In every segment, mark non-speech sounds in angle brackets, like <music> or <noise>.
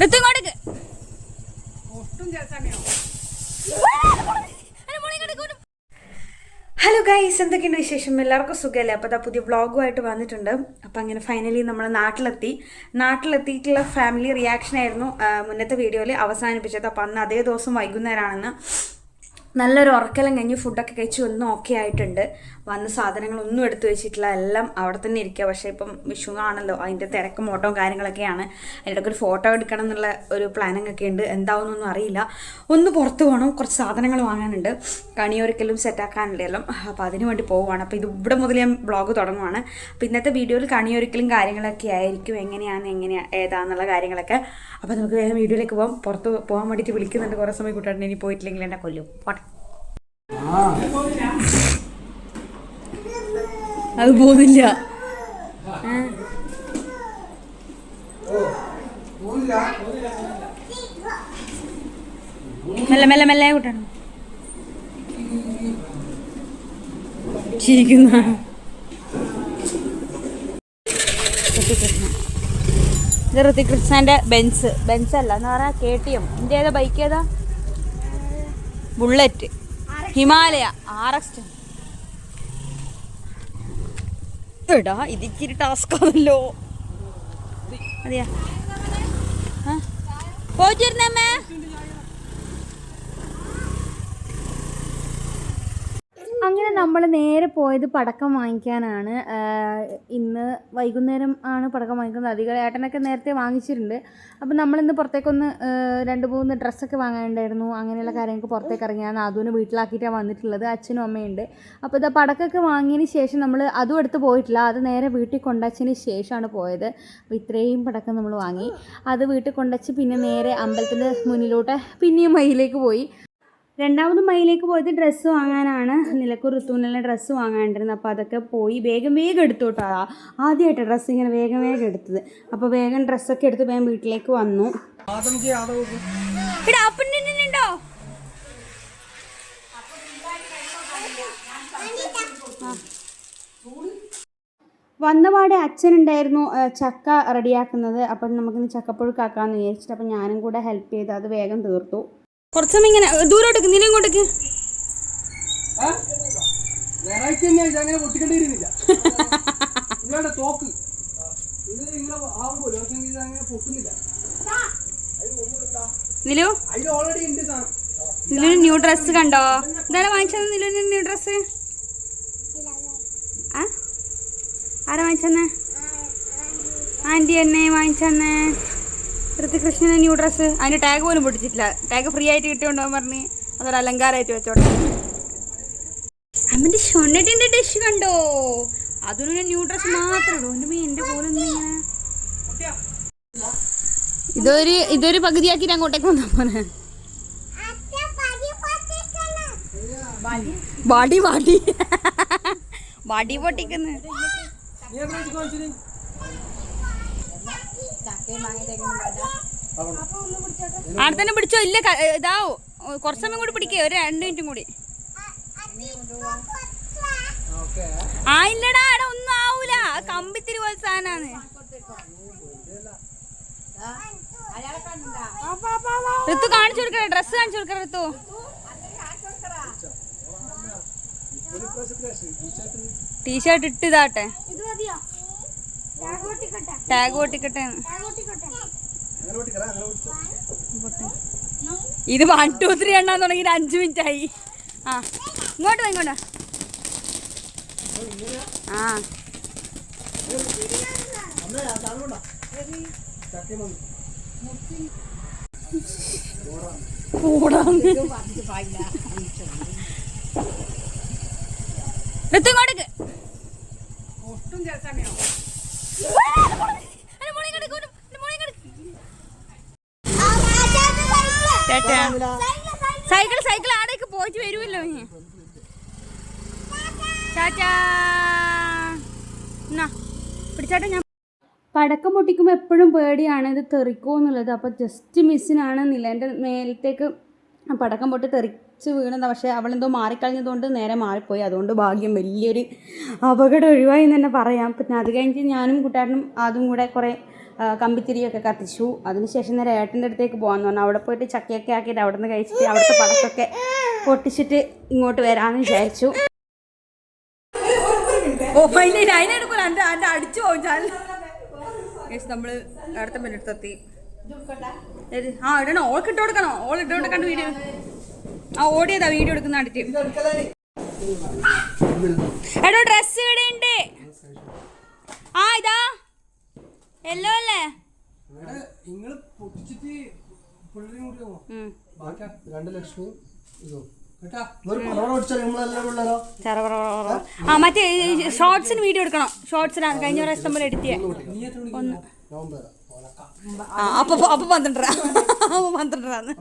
ഇങ്ങോട്ടേക്ക്. Hello guys എന്തൊക്കെയുണ്ട് വിശേഷം? എല്ലാവർക്കും സുഖമല്ലേ? അപ്പോൾ അതാ പുതിയ വ്ളോഗുമായിട്ട് വന്നിട്ടുണ്ട്. അപ്പോൾ അങ്ങനെ ഫൈനലി നമ്മൾ നാട്ടിലെത്തി. നാട്ടിലെത്തിയിട്ടുള്ള ഫാമിലി റിയാക്ഷൻ ആയിരുന്നു മുന്നത്തെ വീഡിയോയിൽ അവസാനിപ്പിച്ചത്. അപ്പോൾ അന്ന് അതേ ദിവസം വൈകുന്നേരമാണെന്ന് നല്ലൊരു ഉറക്കലം കഴിഞ്ഞ് ഫുഡൊക്കെ കഴിച്ച് ഒന്നും ഓക്കെ ആയിട്ടുണ്ട്. വന്ന സാധനങ്ങളൊന്നും എടുത്തു വെച്ചിട്ടില്ല. എല്ലാം അവിടെ തന്നെ ഇരിക്കുക പക്ഷേ ഇപ്പം വിഷു ആണല്ലോ അതിന്റെ തിരക്കും ഓട്ടവും കാര്യങ്ങളൊക്കെയാണ്. അതിന്റെ ഒരു ഫോട്ടോ എടുക്കണം എന്നുള്ള ഒരു പ്ലാനിങ് ഒക്കെ ഉണ്ട്. എന്താവുന്നൊന്നും അറിയില്ല. ഒന്ന് പുറത്ത് പോകണം കുറച്ച് സാധനങ്ങൾ വാങ്ങാനുണ്ട്. കണിയൊരിക്കലും സെറ്റാക്കാനുണ്ട് എല്ലാം. അപ്പോൾ അതിന് വേണ്ടി പോവുകയാണ്. അപ്പോൾ ഇത് ഇവിടെ മുതൽ ഞാൻ ബ്ലോഗ് തുടങ്ങുവാണ്. അപ്പോൾ ഇന്നത്തെ വീഡിയോയിൽ കണിയൊരിക്കലും കാര്യങ്ങളൊക്കെ ആയിരിക്കും. എങ്ങനെയാണ് എങ്ങനെയാണ് ഏതാന്നുള്ള കാര്യങ്ങളൊക്കെ. അപ്പോൾ നമുക്ക് വേഗം വീഡിയോയിലേക്ക് പോകാം പുറത്ത് പോകാൻ വേണ്ടിയിട്ട് വിളിക്കുന്നുണ്ട് കുറേ സമയം കൂട്ടാണ്ട് ഇനി പോയിട്ടില്ലെങ്കിൽ എന്നെ കൊല്ലും. പോട്ടെ. അത് പോകുന്നില്ല. മെല്ലെ മെല്ലെ മെല്ലെ കൂട്ടണം. ചിരിക്കുന്ന. ഇത് ഋതികൃഷ്ണന്റെ ബെൻസ്. ബെൻസ് അല്ല എന്ന് പറയാ കെ ടി എം. എന്റെ ഏതാ ബൈക്ക് ഏതാ? ബുള്ളറ്റ് ഹിമാലയ. ആർ എക്സ് എടാ ഇതിച്ചിരി ടാസ്ക് ആണല്ലോ. അതെയാ? ആ? പോയിരുന്നമ്മേ അങ്ങനെ നമ്മൾ നേരെ പോയത് പടക്കം വാങ്ങിക്കാനാണ്. ഇന്ന് വൈകുന്നേരം ആണ് പടക്കം വാങ്ങിക്കുന്നത്. അധികം ഏട്ടനൊക്കെ നേരത്തെ വാങ്ങിച്ചിട്ടുണ്ട്. അപ്പോൾ നമ്മളിന്ന് പുറത്തേക്കൊന്ന് രണ്ട് മൂന്ന് ഡ്രസ്സൊക്കെ വാങ്ങാനുണ്ടായിരുന്നു. അങ്ങനെയുള്ള കാര്യങ്ങൾക്ക് പുറത്തേക്ക് ഇറങ്ങിയാൽ അതുവിനെ വീട്ടിലാക്കിയിട്ടാണ് വന്നിട്ടുള്ളത്. അച്ഛനും അമ്മയുണ്ട് അപ്പോൾ ഇതാ പടക്കമൊക്കെ വാങ്ങിയതിന് ശേഷം നമ്മൾ അതും എടുത്ത് പോയിട്ടില്ല. അത് നേരെ വീട്ടിൽ കൊണ്ടുവച്ചതിന് ശേഷമാണ് പോയത്. അപ്പോൾ ഇത്രയും പടക്കം നമ്മൾ വാങ്ങി. അത് വീട്ടിൽ കൊണ്ടുവച്ച് പിന്നെ നേരെ അമ്പലത്തിന്റെ മുന്നിലോട്ട് പിന്നെയും മയിലേക്ക് പോയി. രണ്ടാമത് മൈലേക്ക് പോയത് ഡ്രസ്സ് വാങ്ങാനാണ്. നിലക്കൂർ ഋത്തുവിനുള്ള ഡ്രസ്സ് വാങ്ങാണ്ടിരുന്നത്. അപ്പോൾ അതൊക്കെ പോയി വേഗം വേഗം എടുത്തു കേട്ടോ ആദ്യമായിട്ട് ഡ്രസ്സ് ഇങ്ങനെ വേഗം വേഗം എടുത്തത്. അപ്പോൾ വേഗം ഡ്രസ്സൊക്കെ എടുത്ത് വേഗം വീട്ടിലേക്ക് വന്നു. വന്നപാടെ അച്ഛനുണ്ടായിരുന്നു ചക്ക റെഡിയാക്കുന്നത്. അപ്പം നമുക്കിന്ന് ചക്കപ്പുഴുക്കാക്കാമെന്ന് വിചാരിച്ചിട്ട് അപ്പം ഞാനും കൂടെ ഹെൽപ്പ് ചെയ്ത് അത് വേഗം തീർത്തു. കുറച്ച് ഇങ്ങനെ ദൂരോട്ട് നില? ഇങ്ങോട്ടേക്ക് നിലു ന്യൂ ഡ്രസ് കണ്ടോ? ഇതാരാ വാങ്ങിച്ചത്? നിലുവിന് ന്യൂ ഡ്രസ് ആരാ വാങ്ങിച്ചെന്നേ? ആന്റി എന്നെ വാങ്ങിച്ചെന്നേ. ഋതികൃഷ്ണന് ന്യൂ ഡ്രസ്സ് അതിന് ടാഗ് പോലും പൊട്ടിച്ചിട്ടില്ല. ടാഗ് ഫ്രീ ആയിട്ട് കിട്ടിയോണ്ടോ പറഞ്ഞ് അതൊരു അലങ്കാരമായിട്ട് വെച്ചോട്ടെ. അമ്മന്റെ ഷൊണ്ണറ്റിന്റെ ഡിഷ് കണ്ടോ? അതിനൊരു ന്യൂ ഡ്രസ്സ് മാത്രമേ ഉള്ളൂ. പോലെ ഇതൊരു ഇതൊരു പകുതിയാക്കി അങ്ങോട്ടേക്ക് വന്നാ പോലെ വാടി വാടി. വാടി പൊട്ടിക്കുന്നു നീ എത്ര വെച്ച് കാണിച്ചിന് അവിടെ തന്നെ പിടിച്ചോ ഇല്ല ഇതാവോ. കുറച്ച് സമയം കൂടി പിടിക്കേ ഒരു രണ്ട് മിനിറ്റും കൂടി. ആ ഇല്ലടാ അവിടെ ഒന്നും ആവൂല. കമ്പിത്തിരി പോലെ സാധനാണ്. ഋത്തു കാണിച്ചു കൊടുക്കറ ഡ്രസ് കാണിച്ചു കൊടുക്കറ ഋത്തു. ടീഷർട്ട് ഇട്ട് ഇതാട്ടെ. പൊട്ടിക്കട്ടെ അങ്ങനെ ഓട്ടിക്കട്ടെ ഇത് വൺ ടു ത്രീ എണ്ണാൻ തുടങ്ങി അഞ്ചു മിനിറ്റ് ആയി ആ ഇങ്ങോട്ട് ഇങ്ങോട്ട്. ആ. വന്നു ഓടാന്ന് ഒട്ടും ഇങ്ങോട്ടേക്ക്. വരുമല്ലോ ഇനി. പിടിച്ചാട്ടെ ഞാൻ. പടക്കം പൊട്ടിക്കുമ്പോൾ എപ്പോഴും പേടിയാണ് ഇത് തെറിക്കുമോ എന്നുള്ളത്. അപ്പോൾ ജസ്റ്റ് മിസ്സിനാണ് നിലേന്റെ മേലത്തേക്ക് പടക്കം പൊട്ടി തെറിച്ച് വീണത് പക്ഷേ അവളെന്തോ മാറിക്കളഞ്ഞതുകൊണ്ട് നേരെ മാറിപ്പോയി. അതുകൊണ്ട് ഭാഗ്യം വലിയൊരു അപകടം ഒഴിവായി എന്ന് തന്നെ പറയാം. പിന്നെ അത് കഴിഞ്ഞ് ഞാനും കൂട്ടുകാരനും അതും കൂടെ കുറേ കമ്പിത്തിരിയൊക്കെ കത്തിച്ചു. അതിനുശേഷം നേരെ ഏട്ടന്റെ അടുത്തേക്ക് പോകാമെന്ന് പറഞ്ഞു. അവിടെ പോയിട്ട് ചക്കയൊക്കെ ആക്കിയിട്ട് അവിടെ നിന്ന് കഴിച്ചിട്ട് അവിടുത്തെ പടക്കൊക്കെ പൊട്ടിച്ചിട്ട് ഇങ്ങോട്ട് വരാമെന്ന് വിചാരിച്ചു. ഓ അതിനെ അതിനെടുക്കൂല എന്റെ എന്റെ അടിച്ചു പോകും ചാനൽ നമ്മൾ അടുത്ത മിനിറ്റെത്തി? ആ ഇടണോ? ഓൾക്ക് ഇട്ട് കൊടുക്കണോ? ഓൾ ഇട്ട് കൊടുക്കണ്ട വീഡിയോ ആ ഓടിയതാ വീഡിയോ എടുക്കുന്ന അടുത്ത് എടോ ഡ്രസ് ഇവിടെ ഉണ്ട് ആ ഇതാ. എല്ലോ അല്ലേ? നിങ്ങൾ പൊട്ടിച്ചിട്ട് രണ്ട് ലക്ഷം ആ മറ്റേ ഷോർട്സിന് വീഡിയോ എടുക്കണം. ഷോർട്സിനാണ് കഴിഞ്ഞ പ്രാവശ്യം പോലെ എടുത്തിയ ഒന്ന് നവംബർ ആ അപ്പൊ അപ്പൊ പന്ത്രണ്ടര. അപ്പൊ പന്ത്രണ്ടരാന്ന്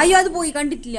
അയ്യോ അത് പോയി കണ്ടിട്ടില്ല.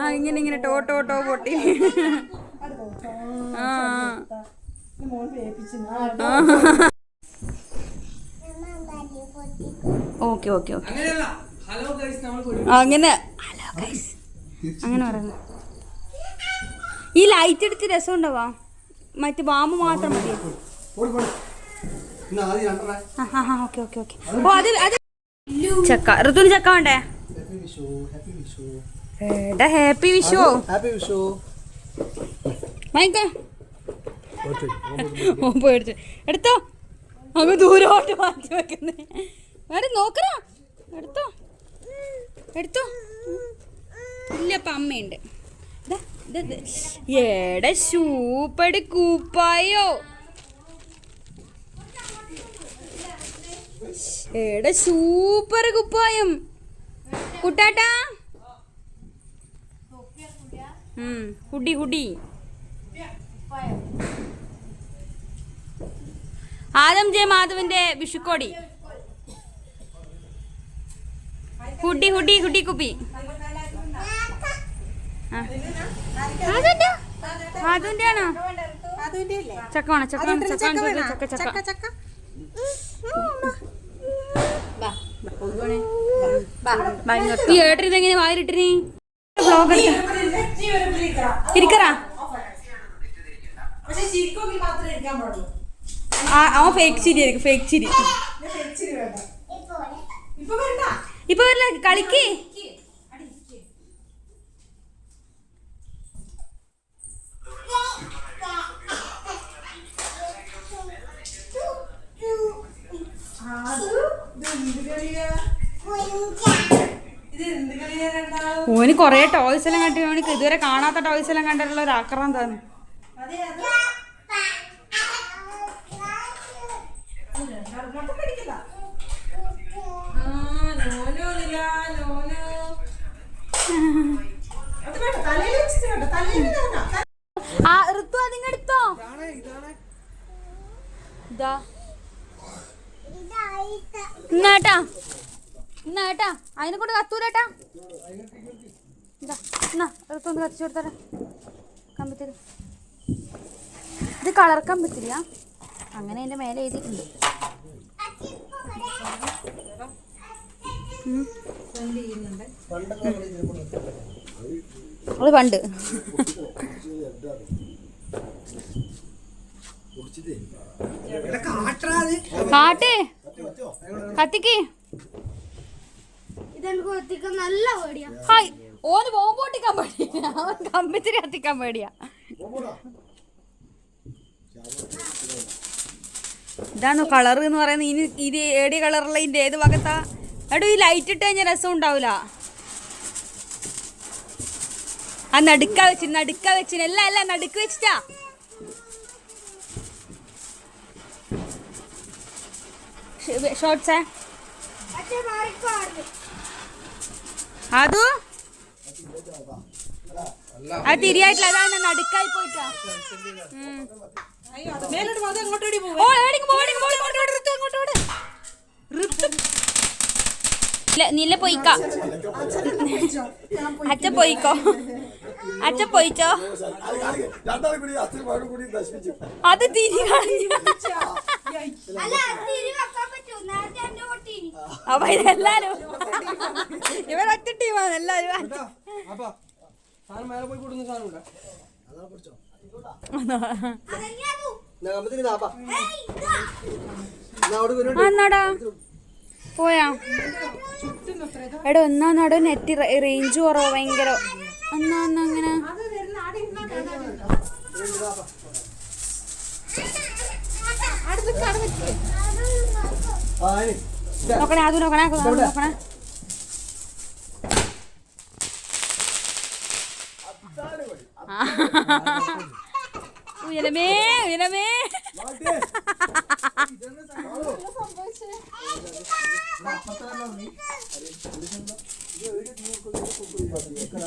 ആ ഇങ്ങനെ ഇങ്ങനെ ടോ ടോ ടോ പൊട്ടി. ആ ഓക്കെ ഓക്കെ ഓക്കെ. അങ്ങനെ. Hello guys. അങ്ങനെ പറയുന്നു. ഈ ലൈറ്റ് എടുത്ത് രസം ഉണ്ടാവാ മറ്റേ ബാമ്പ് മാത്രം മതി. Okay okay okay. ഓ അത് അത്. ചക്ക ഋതുവിന് ചക്ക വേണ്ടേ? എടാ ഹാപ്പി വിഷു ഹാപ്പി വിഷു വാങ്ങിക്കോ ഓ പേടിച്ചു എടുത്തോ? അങ്ങ് ദൂരോട്ട് മാറ്റി വെക്കുന്നേ. എടാ നോക്കറാ എടുത്തോ? എടുത്തോ? ഇല്ലപ്പ അമ്മയുണ്ട്. എട സൂപ്പട് കൂപ്പായോ? എട സൂപ്പർ കുപ്പായം. കുട്ടാട്ടാ. ഹുഡി ഹുഡി ആദം ജെ മാധവന്റെ വിഷുക്കോടി. ഹുഡി ഹുഡി ഹുഡി കുപ്പി. മാധവന്റെ? ആണോ ചക്ക വേണം ചക്ക വേണം? ചക്ക ചക്ക. ചക്ക ഈ ഏട്ടൻ ഇതെങ്ങനെ വായിലിട്ടിനി? ബ്ലോഗ് ഇരിക്കറാ ആ അവൻ ഫേക്ക് ചിരി ആയിരിക്കും ഫേക്ക് ചിരി. ഇപ്പൊ വരില്ല കളിക്ക്. ഓന് കൊറേ ടോയ്സ് എല്ലാം കണ്ടു ഓനിക്ക് ഇതുവരെ കാണാത്ത ടോയ്സ് എല്ലാം കണ്ടിട്ടുള്ള ഒരു ആക്രാന്താണ് ആ ഋതു അതിങ്ങ എടുത്തോ ഇതാ ഇന്നാട്ടാ ഇന്നാട്ടാ അതിനെ കൊണ്ട് കത്തൂലേട്ടാ ഇതാ എന്നാ കത്തിച്ചു കൊടുത്തരാ. കമ്പിത്തിരി. ഇത് കളർ കമ്പിത്തിരിയ അങ്ങനെ എന്റെ മേലെ എഴുതിയിട്ടുണ്ട്. അത് പണ്ട്. കാട്ടേ. കത്തിക്ക്. ഹായ് ഓന് ബോംബോട്ടിക്കാൻ പേടിയാ. അവൻ കമ്പിത്തിരി കത്തിക്കാൻ പേടിയാ. ഇതാണ് കളർ എന്ന് പറയുന്നത്. ഇനി ഇത് ഏടി കളറുള്ള ഇതിന്റെ ഏത് ഭാഗത്താ? എടോ ഈ ലൈറ്റ് ഇട്ട് കഴിഞ്ഞാൽ രസം ഉണ്ടാവൂല. ആ നടുക്ക വെച്ച് നടുക്ക വെച്ച് അല്ല അല്ല നടുക്ക് വെച്ചിട്ടാ. ഷോർട്സേ അതു? അത് തിരിയായിട്ടില്ല. അതാണ് നടുക്കായി പോയിട്ടാ. ഋതു. പോയിക്കോ. അച്ഛൻ പോയിക്കോ. അച്ഛൻ പോയിച്ചോ. അത് തിരി അപ്പൊ ഇതെല്ലാരും ഇവരൊറ്റ ടീമാണ് എല്ലാരും അപ്പൊ സാധനം മേലെ പോയി എടോ എന്നാ നാടോ നെറ്റ് റേഞ്ച് കുറവ് ഭയങ്കര. എന്നാ എന്നാ അങ്ങനെ. നോക്കണേ അത് നോക്കണേ അത് നോക്കണേ. ఉయనమే ఉయనమే ఇక్కడ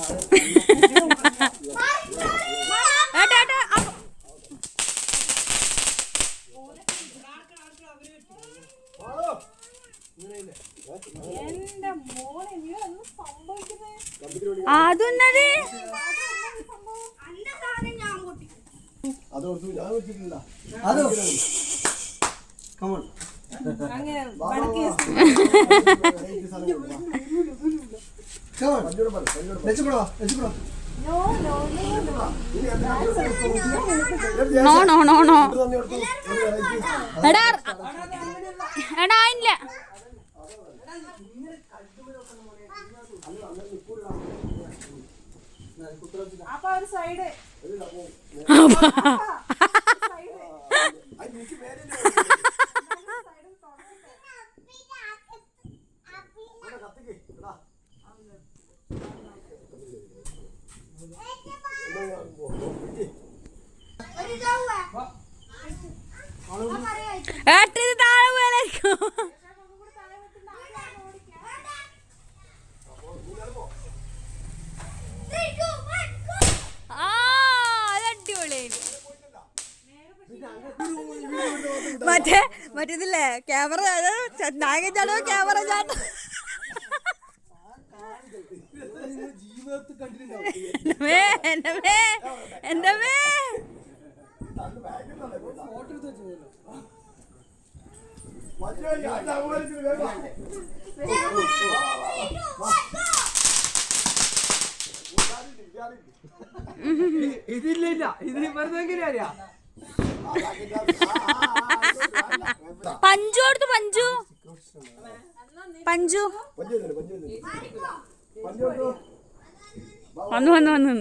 നോ നോ നോ നോ എടാ എടാ ഇല്ല. ഒരു ഇതാവുക <laughs> പറയാ ഏട്ടാ ഇത് താഴെ പോയാലായിരിക്കും Three, two, one, go! ആ അത് അടിപൊളിയായി മറ്റേ മറ്റേതില്ലേ ക്യാമറ നായകൻ ചാടോ ക്യാമറ ചാട്ടോ ജീവിതത്തിൽ കണ്ടിട്ടുണ്ടാവും എന്റെ എന്റെ മേ എന്റെ മേ ഫോട്ടോ എടുത്ത് ചാട്ട ഇതില്ല ഇത് എങ്ങനെയാ അറിയാ? പഞ്ചു കൊടുത്തു പഞ്ചു. പഞ്ചു. വന്നു വന്നു വന്നു.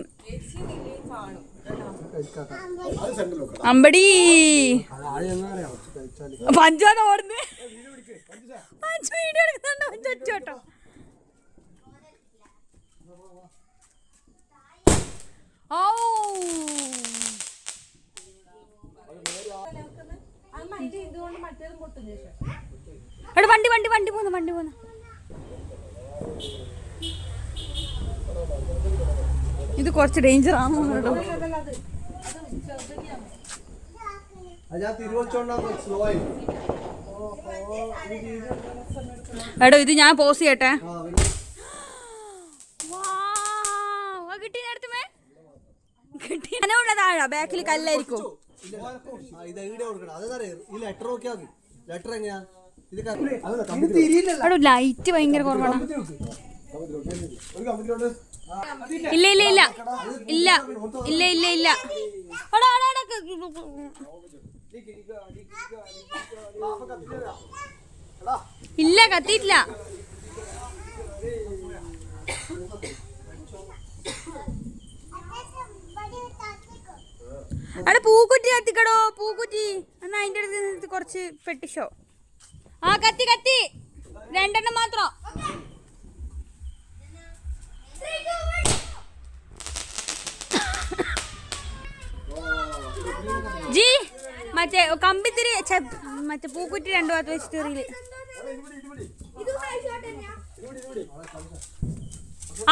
അമ്പടി. പഞ്ചാണ് കഴിച്ചാൽ പഞ്ചു വീഡിയോ ഓടുന്നത് പഞ്ചു വീഡിയോ എടുക്കുന്നുണ്ടോ ഇതുകൊണ്ട് മറ്റേതും കേട്ടോ ഓ എടാ വണ്ടി വണ്ടി വണ്ടി പോന്നു വണ്ടി പോന്നു. ഇത് കുറച്ച് ഡേഞ്ചർ ആണോ കേട്ടോ. എടോ ഇത് ഞാൻ പോസ് ചെയ്യട്ടെ. താഴെ ബാക്കിൽ കല്ലായിരിക്കും. ആ, ഇത് എവിടെ കൊടുക്കണം. അതെന്നറിയാം ഈ ലെറ്റർ നോക്കിയാൽ ലെറ്റർ എങ്ങനെയാ? ലൈറ്റ് ഭയങ്കര കുറവാണ്. ഇല്ല ഇല്ല ഇല്ല. ഇല്ല ഇല്ല ഇല്ല ഇല്ല. ഇല്ല കത്തിയിട്ടില്ല. അവിടെ പൂക്കുറ്റി കത്തിക്കടോ പൂക്കുറ്റി. എന്നാ അതിന്റെ അടുത്ത് കുറച്ച് പെട്ടിഷോ ആ കത്തി കത്തി. രണ്ടെണ്ണം മാത്രം. ജി മറ്റേ കമ്പിത്തിരി മറ്റേ പൂക്കുറ്റി രണ്ടു ഭാഗത്ത് വെച്ച് തെറിയിൽ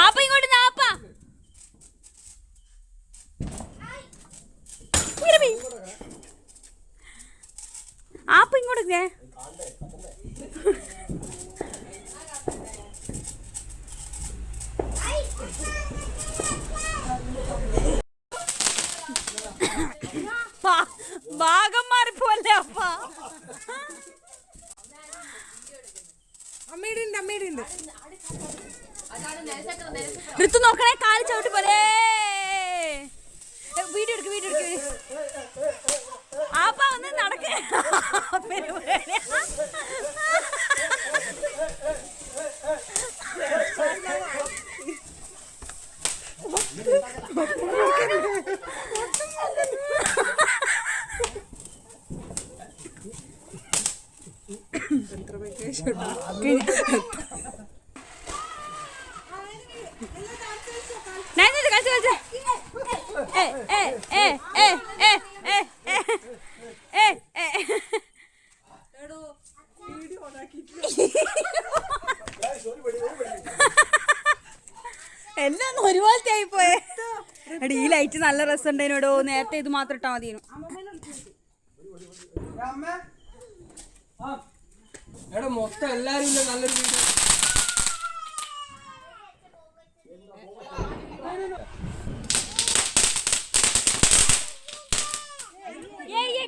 ആപ്പ ഇങ്ങോട്ട് ആപ്പ. ആപ്പ ഇങ്ങോട്ട് เลยเนี่ย എല്ലാം ഒരുപോലത്തെ ആയി പോയേ എടി ഈ ലൈറ്റ് നല്ല രസം രസമുണ്ടേനോടോ നേരത്തെ ഇത് മാത്രം ഇട്ടാ മതിയേനു. എടാ മൊത്തം എല്ലാരും ഇല്ല? നല്ലൊരു വീട്.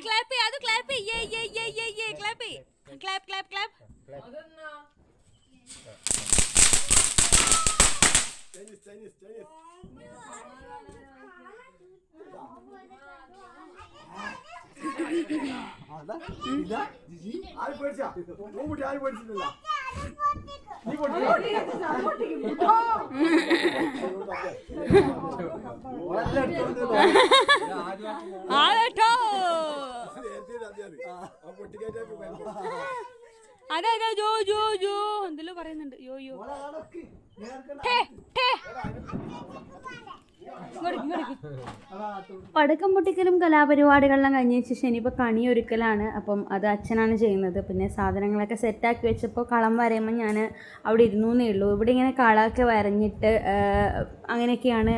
ക്ലാപ്പ് അത് ക്ലാപ്പ് യേ യേ യേ യേ യേ ക്ലാപ്പ് ക്ലാപ്പ് ക്ലാപ്പ് ക്ലാപ്പ് അതെന്നാ? Tenis, tenis, tenis. ആളെട്ടോ പൊട്ടിക്കേറ്റ അതെ അതെ ജോ ജോ ജോ. എന്തെല്ലോ പറയുന്നുണ്ട്. യോ യോ. പടക്കം പൊട്ടിക്കലും കലാപരിപാടികളെല്ലാം കഴിഞ്ഞ ശേഷം ഇനിയിപ്പോൾ കണി ഒരുക്കലാണ്. അപ്പം അത് അച്ഛനാണ് ചെയ്യുന്നത്. പിന്നെ സാധനങ്ങളൊക്കെ സെറ്റാക്കി വെച്ചപ്പോൾ കളം വരയുമ്പോൾ ഞാൻ അവിടെ ഇരുന്നു എന്നേ ഉള്ളൂ. ഇവിടെ ഇങ്ങനെ കളമൊക്കെ വരഞ്ഞിട്ട് അങ്ങനെയൊക്കെയാണ്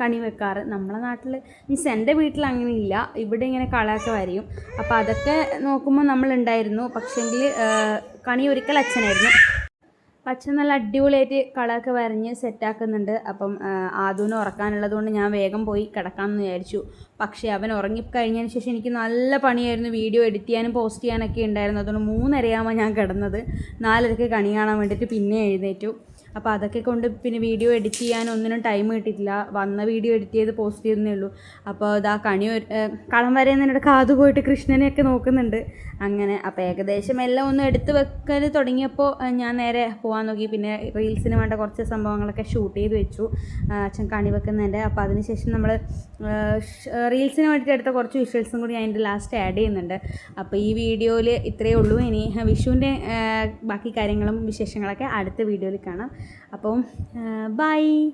കണി വെക്കാറ്. നമ്മളെ നാട്ടിൽ മീൻസ് എന്റെ വീട്ടിൽ അങ്ങനെ ഇല്ല ഇവിടെ ഇങ്ങനെ കളയൊക്കെ വരയും. അപ്പോൾ അതൊക്കെ നോക്കുമ്പോൾ നമ്മളുണ്ടായിരുന്നു. പക്ഷേങ്കിൽ കണി ഒരിക്കൽ അച്ഛനായിരുന്നു. പച്ച നല്ല അടിപൊളിയായിട്ട് കളമൊക്കെ വരഞ്ഞ് സെറ്റാക്കുന്നുണ്ട്. അപ്പം ആദൂന് ഉറക്കാനുള്ളത് കൊണ്ട് ഞാൻ വേഗം പോയി കിടക്കാമെന്ന് വിചാരിച്ചു. പക്ഷേ അവൻ ഉറങ്ങിക്കഴിഞ്ഞതിന് ശേഷം എനിക്ക് നല്ല പണിയായിരുന്നു. വീഡിയോ എഡിറ്റ് ചെയ്യാനും പോസ്റ്റ് ചെയ്യാനൊക്കെ ഉണ്ടായിരുന്നു. അതുകൊണ്ട് മൂന്നരയാകുമ്പോൾ ഞാൻ കിടന്നത്. നാലരക്ക് കണി കാണാൻ വേണ്ടിയിട്ട് പിന്നെ എഴുന്നേറ്റു. അപ്പോൾ അതൊക്കെ കൊണ്ട് പിന്നെ വീഡിയോ എഡിറ്റ് ചെയ്യാൻ ഒന്നിനും ടൈം കിട്ടിയിട്ടില്ല. വന്ന വീഡിയോ എഡിറ്റ് ചെയ്ത് പോസ്റ്റ് ചെയ്യുന്നേ ഉള്ളൂ. അപ്പോൾ ഇതാ കണി കളം കളം വരയുന്നതിനിടെ കാതു പോയിട്ട് കൃഷ്ണനെയൊക്കെ നോക്കുന്നുണ്ട്. അങ്ങനെ അപ്പോൾ ഏകദേശം എല്ലാം ഒന്ന് എടുത്ത് വെക്കൽ തുടങ്ങിയപ്പോൾ ഞാൻ നേരെ പോകാൻ നോക്കി. പിന്നെ റീൽസിന് വേണ്ട കുറച്ച് സംഭവങ്ങളൊക്കെ ഷൂട്ട് ചെയ്ത് വെച്ചു. അച്ഛൻ കണി വെക്കുന്നുണ്ട്. അപ്പോൾ അതിനുശേഷം നമ്മൾ റീൽസിന് വേണ്ടിയിട്ട് എടുത്ത കുറച്ച് വിഷ്വൽസും കൂടി ഞാൻ അതിന്റെ ലാസ്റ്റ് ആഡ് ചെയ്യുന്നുണ്ട്. അപ്പോൾ ഈ വീഡിയോയിൽ ഇത്രയേ ഉള്ളൂ. ഇനി വിഷുവിന്റെ ബാക്കി കാര്യങ്ങളും വിശേഷങ്ങളൊക്കെ അടുത്ത വീഡിയോയിൽ കാണാം. അപ്പം ബൈ.